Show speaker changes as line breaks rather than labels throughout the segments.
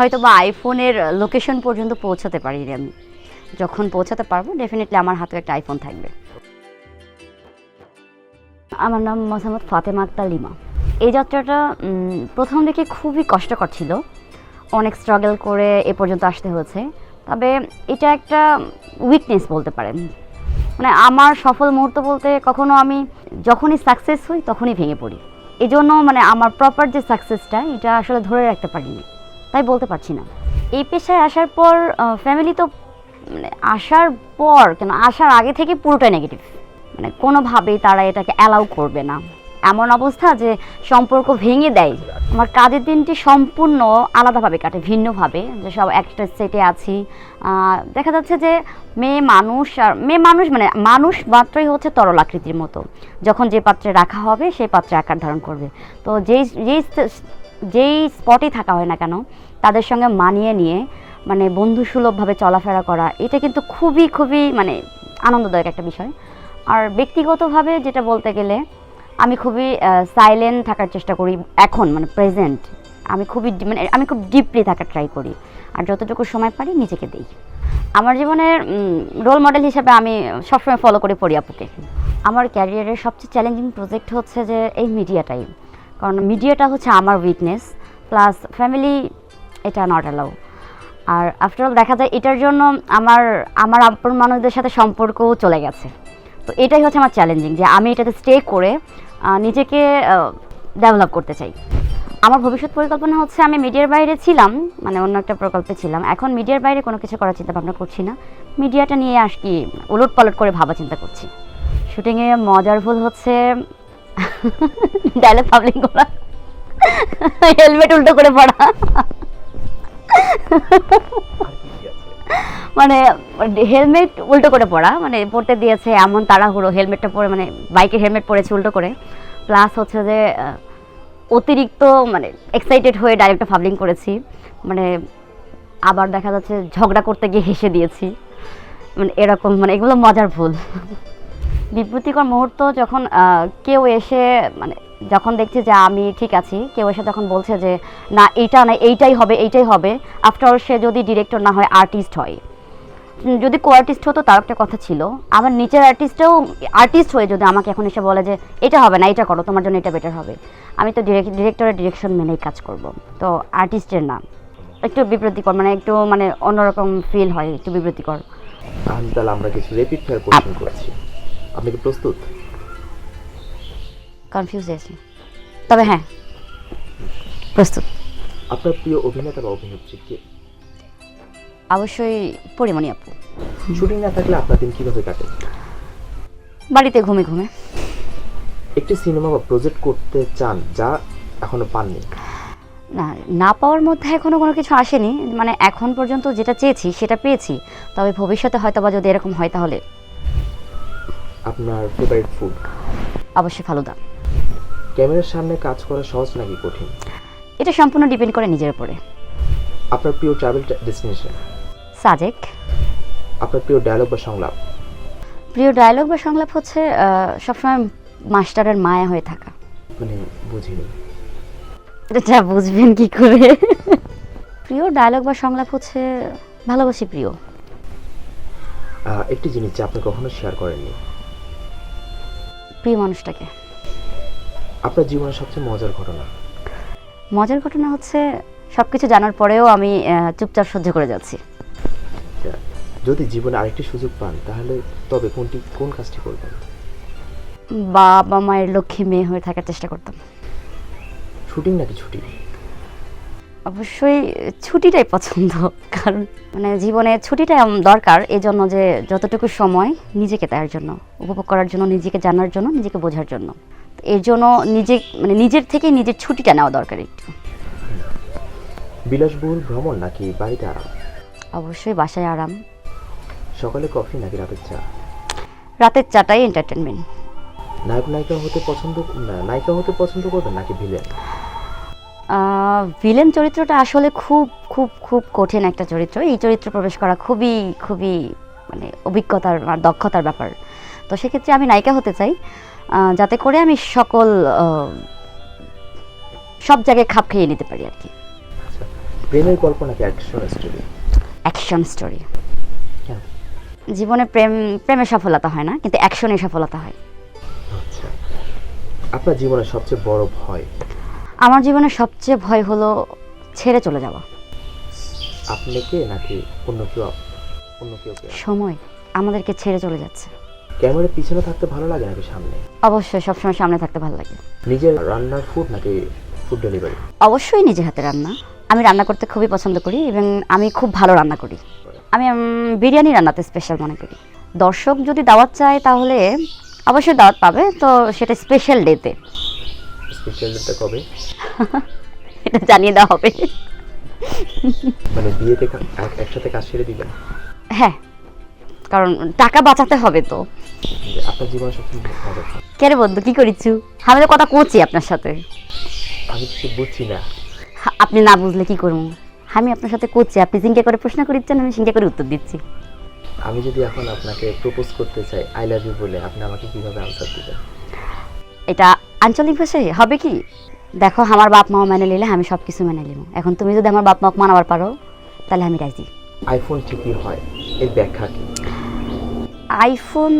হয়তো বা আইফোনের লোকেশন পর্যন্ত পৌঁছাতে পারিনি আমি। যখন পৌঁছাতে পারব ডেফিনেটলি আমার হাতে একটা আইফোন থাকবে। আমার নাম মোহাম্মদ ফাতেমা আক্তার লিমা এই যাত্রাটা প্রথম দিকে খুবই কষ্টকর ছিল। অনেক স্ট্রাগল করে এ পর্যন্ত আসতে হয়েছে। তবে এটা একটা উইকনেস বলতে পারেন। মানে আমার সফল মুহূর্ত বলতে কখনো আমি যখনই সাকসেস হই তখনই ভেঙে পড়ি। এই জন্য মানে আমার প্রপার যে সাকসেসটা এটা আসলে ধরে রাখতে পারিনি। তাই বলতে পারছি না। এই পেশায় আসার পর ফ্যামিলি তো মানে আসার পর কেন, আসার আগে থেকে পুরোটাই নেগেটিভ মানে কোনোভাবেই তারা এটাকে অ্যালাউ করবে না। এমন অবস্থা যে সম্পর্ক ভেঙে দেয়। আমার কাজের দিনটি সম্পূর্ণ আলাদাভাবে কাটে, ভিন্নভাবে। যে সব একটা সেটে আছি। দেখা যাচ্ছে যে মেয়ে, মানুষ আর, মেয়ে, মানুষ মানে মানুষ মাত্রই হচ্ছে তরল আকৃতির মতো। যখন যে পাত্রে রাখা হবে, সেই পাত্রে আকার ধারণ করবে। তো যেই যেই যেই স্পটে থাকা হয় না কেন, তাদের সঙ্গে মানিয়ে নিয়ে মানে বন্ধুসুলভভাবে চলাফেরা করা, এটা কিন্তু খুবই খুবই মানে আনন্দদায়ক একটা বিষয়। আর ব্যক্তিগতভাবে যেটা বলতে গেলে, আমি খুবই সাইলেন্ট থাকার চেষ্টা করি এখন মানে প্রেজেন্ট আমি খুবই মানে আমি খুব ডিপলি থাকার ট্রাই করি। আর যতটুকু সময় পারি নিজেকে দিই। আমার জীবনের রোল মডেল হিসাবে আমি সবসময় ফলো করে পড়ি আপুকে। আমার ক্যারিয়ারের সবচেয়ে চ্যালেঞ্জিং প্রজেক্ট হচ্ছে যে এই মিডিয়াটাই কারণ মিডিয়াটা হচ্ছে আমার উইকনেস প্লাস ফ্যামিলি, এটা নট অ্যালাউ আর আফটারঅল দেখা যায় এটার জন্য আমার আমার আপন মানুষদের সাথে সম্পর্কও চলে গেছে। তো এটাই হচ্ছে আমার চ্যালেঞ্জিং যে আমি এটাতে স্টে করে নিজেকে ডেভেলপ করতে চাই। আমার ভবিষ্যৎ পরিকল্পনা হচ্ছে আমি মিডিয়ার বাইরে ছিলাম মানে অন্য একটা প্রকল্পে ছিলাম। এখন মিডিয়ার বাইরে কোনো কিছু করার চিন্তা ভাবনা করছি না। মিডিয়াটা নিয়ে আস কি উলট পালট করে ভাবা চিন্তা করছি। শুটিংয়ে মজার ভুল হচ্ছে ডায়লগ পাবলিক করা। হেলমেট উল্টো করে পড়া। মানে হেলমেট উল্টো করে পড়া মানে পড়তে দিয়েছে এমন তাড়াহুড়ো হেলমেটটা পরে মানে বাইকের হেলমেট পরেছে উল্টো করে। প্লাস হচ্ছে যে অতিরিক্ত মানে এক্সাইটেড হয়ে ডাইরেক্টটা ফাবলিং করেছি। মানে আবার দেখা যাচ্ছে ঝগড়া করতে গিয়ে হেসে দিয়েছি। মানে এরকম মানে এগুলো মজার ভুল। বিব্রতিকর মুহূর্ত যখন কেউ এসে মানে যখন দেখছে যে আমি ঠিক আছি কেউ এসে যখন বলছে যে না এইটা না এইটাই হবে এইটাই হবে আফটার সে যদি ডিরেক্টর না হয় আর্টিস্ট হয়। যদি কো আর্টিস্ট হতো তার একটা কথা ছিল। আমার নিচের আর্টিস্টও আর্টিস্ট হয়ে যদি আমাকে এখন এসে বলে যে এটা হবে না এটা করো তোমার জন্য এটা বেটার হবে আমি তো ডিরেক্ট ডিরেক্টরের ডিরেকশন মেনেই কাজ করব। তো আর্টিস্টের না একটু বিব্রতিকর মানে একটু মানে অন্যরকম ফিল হয় একটু বিব্রতিকর।
তাহলে আমরা কিছু রেপিড ফায়ার কোশ্চেন করছি। আপনি কি প্রস্তুত?
কনফিউজ হয়েছি তবে হ্যাঁ প্রস্তুত।
আপনার প্রিয় অভিনেতা বা অভিনেত্রী কে?
অবশ্যই পরিমণি আপু।
শুটিং না থাকলে আপনার দিন কীভাবে কাটে?
বাড়িতে ঘুমে ঘুমে।
একটি সিনেমা বা প্রজেক্ট করতে চান যা এখনও পাননি?
না না পাওয়ার মধ্যে এখনও কোনো কিছু আসেনি। মানে এখন পর্যন্ত যেটা চেয়েছি সেটা পেয়েছি। তবে ভবিষ্যতে হয়তো বা যদি এরকম হয় তাহলে
আপনার ফেভারিট ফুড
অবশ্যই ফালুদা।
ক্যামেরার সামনে কাজ করা সহজ নাকি কঠিন?
এটা সম্পূর্ণ ডিপেন্ড করে নিজের উপরে।
আপনার প্রিয় ট্রাভেল ডেস্টিনেশন
সাজেক।
আপনার প্রিয় ডায়লগ বা সংলাপ?
প্রিয় ডায়লগ বা সংলাপ হচ্ছে সবসময় মাস্টারের মায়া হয়ে থাকা।
মানে বুঝিনি।
এটা বুঝবেন কি করে? প্রিয় ডায়লগ বা সংলাপ হচ্ছে ভালোবাসি প্রিয়।
একটি জিনিস যা আপনি কখনো শেয়ার করেননি।
প্রিয় মানুষটাকে।
আপনার জীবনের সবচেয়ে মজার ঘটনা?
মজার ঘটনা হচ্ছে সব কিছু জানার পরেও আমি চুপচাপ সহ্য করে যাচ্ছি।
যদি জীবনে আরেকটি সুযোগ পান তাহলে তবে কোনটি কোন কাজটি করবেন?
বাবা মায়ের লক্ষ্মী মেয়ে হয়ে থাকার চেষ্টা করতাম।
শুটিং নাকি ছুটি?
অবশ্যই ছুটিটাই পছন্দ কারণ মানে জীবনে ছুটিটাই দরকার এই জন্য যে যতটুকু সময় নিজেকে দেওয়ার জন্য উপভোগ করার জন্য নিজেকে জানার জন্য নিজেকে বোঝার জন্য। এর জন্য নিজে মানে নিজের থেকে নিজের ছুটিটা নেওয়া দরকার একটু।
বিলাসবহুল ভ্রমণ নাকি বাড়িতে আরাম?
অবশ্যই বাসায় আরাম।
সকালে কফি নাকি রাতের চা?
রাতের চাটাই এন্টারটেনমেন্ট
নায়ক নায়িকা হতে পছন্দ না- নায়িকা হতে পছন্দ করবেন নাকি ভিলেন?
ভিলেন চরিত্রটা আসলে খুব খুব খুব কঠিন একটা চরিত্র। এই চরিত্র প্রবেশ করা খুবই খুবই মানে অভিজ্ঞতার আর দক্ষতার ব্যাপার। তো সেক্ষেত্রে আমি নায়িকা হতে চাই যাতে করে আমি সকল সব জায়গায় খাপ খেয়ে নিতে পারি আর কি।
আচ্ছা প্রেমের অ্যাকশন স্টোরি
অ্যাকশন স্টোরি জীবনে প্রেম প্রেমে সফলতা হয় না কিন্তু অ্যাকশনে সফলতা হয়।
আচ্ছা আপনার জীবনের সবচেয়ে বড় ভয়?
আমার জীবনে সবচেয়ে ভয় হলো ছেড়ে চলে যাওয়া।
আপনি কে নাকি অন্য কেউ অন্য কেউ
সময় আমাদেরকে ছেড়ে চলে যাচ্ছে।
ক্যামেরার পিছনে থাকতে ভালো লাগে নাকি সামনে?
অবশ্যই সবসময় সামনে থাকতে ভালো লাগে।
নিজের রান্নার ফুড নাকি ফুড ডেলিভারি
অবশ্যই নিজে হাতে রান্না। আমি রান্না করতে খুবই পছন্দ করি এবং আমি খুব ভালো রান্না করি। আমি বিরিয়ানি রান্নাতে স্পেশাল মনে করি। দর্শক যদি দাওয়াত চায় তাহলে অবশ্যই দাওয়াত পাবে তো সেটা স্পেশাল ডেতে
স্পেশাল ডেটটা কবে?
এটা জানিয়ে দেওয়া হবে।
মানে বিয়েতে একসাথে কাজ ছেড়ে দিবেন?
হ্যাঁ। কারণ টাকা বাঁচাতে হবে তো।
আপনার জীবনের সবচেয়ে মজার
কে রে বন্ধু কি করিচ্ছু? আমি তো কথা কচি আপনার সাথে।
আমি কিছু বুঝছি না।
আপনি না বুঝলে কি করব? আমি আপনার সাথে করছি আপনি সিংকে করে প্রশ্ন করিচ্ছেন আমি সিংকে করে উত্তর দিচ্ছি।
আমি যদি এখন আপনাকে প্রপোজ করতে চাই আই লাভ ইউ বলে আপনি আমাকে কীভাবে আনসার দিবেন?
এটা আঞ্চলিক ভাষায় হবে কি? দেখো আমার বাপ মাও মেনে নিলে আমি সব কিছু মেনে নিব। এখন তুমি যদি আমার বাপ মাকে মানাবার পারো তাহলে আমি রাজি।
আইফোন ঠিকই হয়? এর ব্যাখ্যা কি?
আইফোন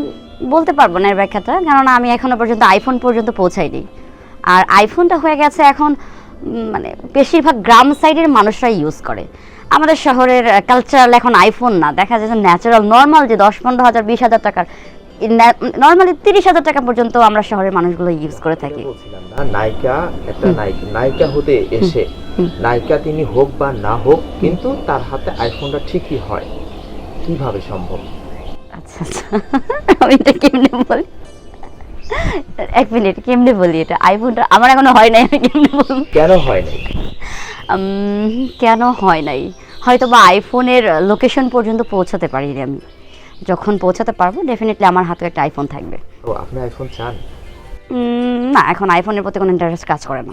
বলতে পারব না এর ব্যাখ্যাটা কেননা আমি এখনও পর্যন্ত আইফোন পর্যন্ত পৌঁছাইনি। আর আইফোনটা হয়ে গেছে এখন মানে বেশিরভাগ গ্রাম সাইডের মানুষরাই ইউজ করে। আমাদের শহরের কালচারাল এখন আইফোন না দেখা যাচ্ছে ন্যাচারাল নর্মাল যে দশ পনেরো হাজার বিশ হাজার টাকার নর্মালি তিরিশ হাজার টাকা পর্যন্ত আমরা শহরের মানুষগুলো ইউজ করে থাকি।
নায়িকা একটা নায়িকা হতে এসে নায়িকা তিনি হোক বা না হোক কিন্তু তার হাতে আইফোনটা ঠিকই হয়। কীভাবে সম্ভব?
আচ্ছা আচ্ছা। আমি এটা কেমনে বলি? এক মিনিট কেমনে বলি এটা? আইফোনটা আমার এখনও হয় নাই আমি কেমনে বলব?
কেন হয় নাই?
কেন হয় নাই? হয়তো বা আইফোনের লোকেশন পর্যন্ত পৌঁছাতে পারিনি আমি। যখন পৌঁছাতে পারব ডেফিনেটলি আমার হাতে একটা আইফোন থাকবে।
ও আপনি আইফোন চান?
না এখন আইফোনের প্রতি কোনো ইন্টারেস্ট কাজ করে না।